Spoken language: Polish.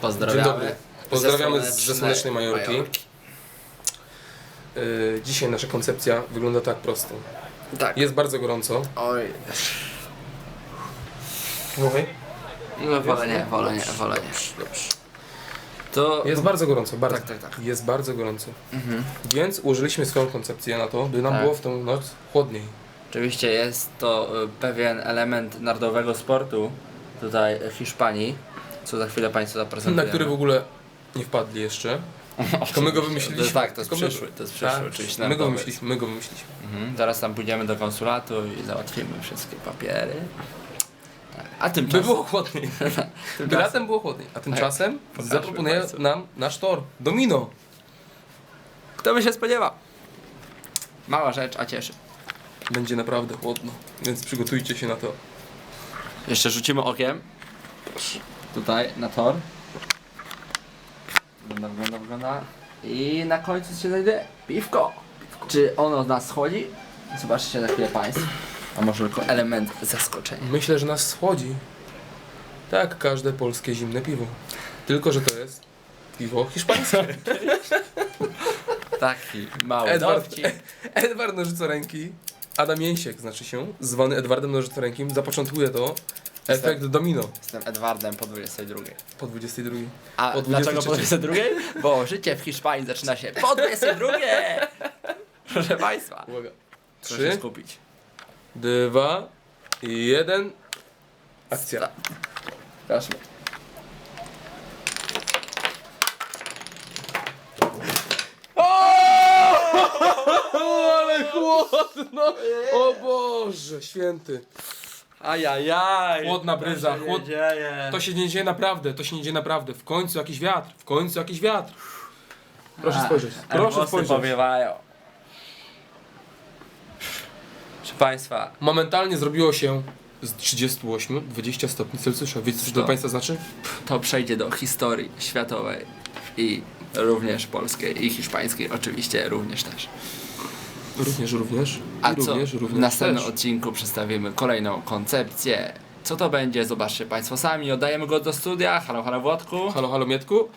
Pozdrawiamy. Dzień dobry. Pozdrawiamy Ze z- ze słonecznej Majorki. Yy, dzisiaj nasza koncepcja wygląda tak prosto. Tak. Jest bardzo gorąco. Oj. Mówię? No wolę nie, wolę nie, wolę nie. Dobrze. To... Jest bardzo gorąco, bardzo. Tak, tak, tak. Jest bardzo gorąco. Mhm. Więc ułożyliśmy swoją koncepcję na to, by nam Tak. było w tą noc chłodniej. Oczywiście jest to y, pewien element narodowego sportu tutaj w Hiszpanii, co za chwilę Państwu zaprezentujemy. Na który w ogóle nie wpadli jeszcze. Tylko my go wymyśliliśmy. To, tak, to jest Tylko my- przyszły, to jest przyszły, Tak, oczywiście. My go wymyśliliśmy, my go wymyśliliśmy. Mhm. Zaraz tam pójdziemy do konsulatu i załatwimy wszystkie papiery. Tak. A By tymczasem... było chłodniej. By tymczasem latem było chłodniej. A tymczasem Pokażmy zaproponuje państwu. nam nasz tor. Domino. Kto by się spodziewał? Mała rzecz, a cieszy. Będzie naprawdę chłodno, więc przygotujcie się na to. Jeszcze rzucimy okiem. Tutaj na tor. Wygląda, wygląda, wygląda. I na końcu się znajdzie piwko. Czy ono z nas schodzi? Zobaczcie za chwilę Państwo. A może tylko element zaskoczenia. Myślę, że nas schodzi. Tak, jak każde polskie zimne piwo. Tylko, że to jest piwo hiszpańskie. Taki mały Edward, dowcip. Edward Nożycoręki, Adam Jęsiek znaczy się, zwany Edwardem Nożycorękim, zapoczątkuje to efekt domino Jestem Edwardem po 22. po 22. A Po dlaczego po 23? 22? Bo życie w Hiszpanii zaczyna się po 22! Proszę Państwa. Uwaga. Proszę się 3, skupić. 2, 1. Akcja. Proszę. Ale chłodno! O Boże, święty. Ajajaj. Chłodna bryza, To się chłod- nie dzieje. To się nie dzieje naprawdę, to się nie dzieje naprawdę. W końcu jakiś wiatr, w końcu jakiś wiatr. Proszę spojrzeć, proszę spojrzeć. powiewają. Proszę Państwa, Momentalnie zrobiło się z 38, 20 stopni Celsjusza. Wiecie, co to dla Państwa znaczy? to przejdzie do historii światowej i również polskiej i hiszpańskiej oczywiście również też. Również, również. A I co również, w również następnym też. odcinku przedstawimy kolejną koncepcję. Co to będzie, zobaczcie Państwo sami. Oddajemy go do studia. Halo, halo Włodku. Halo, halo Mietku.